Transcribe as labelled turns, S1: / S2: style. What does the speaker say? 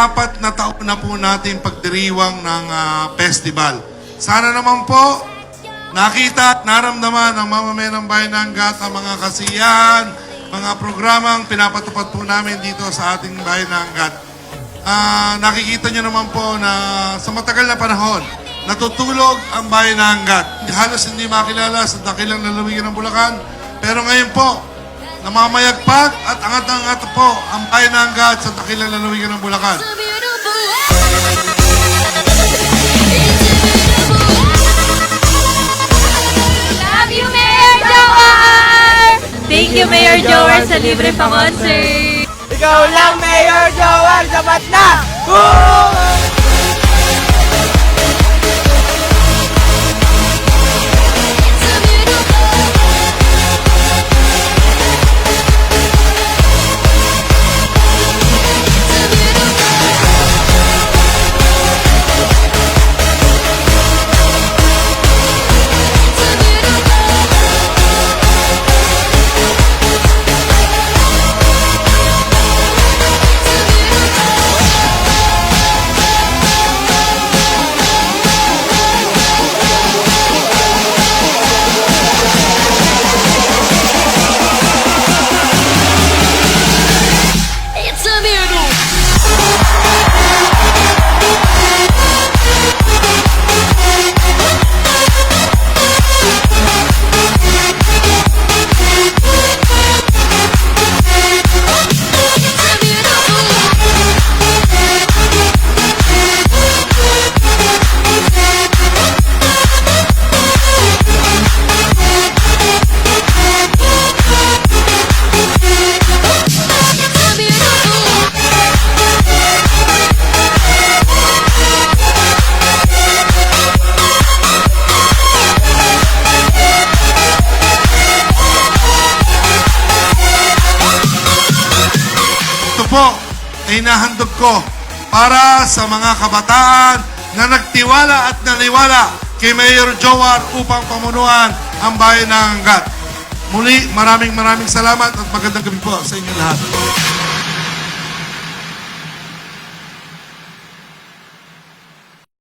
S1: ikaapat na taon na po natin pagdiriwang ng ah, festival. Sana naman po nakita at naramdaman ng mamamayan ng bayan ng Gat ang mga kasiyahan, mga programang pinapatupad po namin dito sa ating bayan ng Gat. Ah, nakikita nyo naman po na sa matagal na panahon, natutulog ang bayan ng Angat. Halos hindi makilala sa dakilang lalawigan ng Bulacan. Pero ngayon po, namamayagpag at angat na angat po ang bayan ng Angat sa dakilang lalawigan ng Bulacan.
S2: Love you, Mayor Joar! Thank you, Mayor Joar, sa libre pa concert.
S3: Ikaw lang, Mayor Joel, sapat na! Woo!
S1: Po ay nahandog ko para sa mga kabataan na nagtiwala at naniwala kay Mayor Joar upang pamunuan ang bayan ng Angat. Muli, maraming maraming salamat at magandang gabi po sa inyo lahat.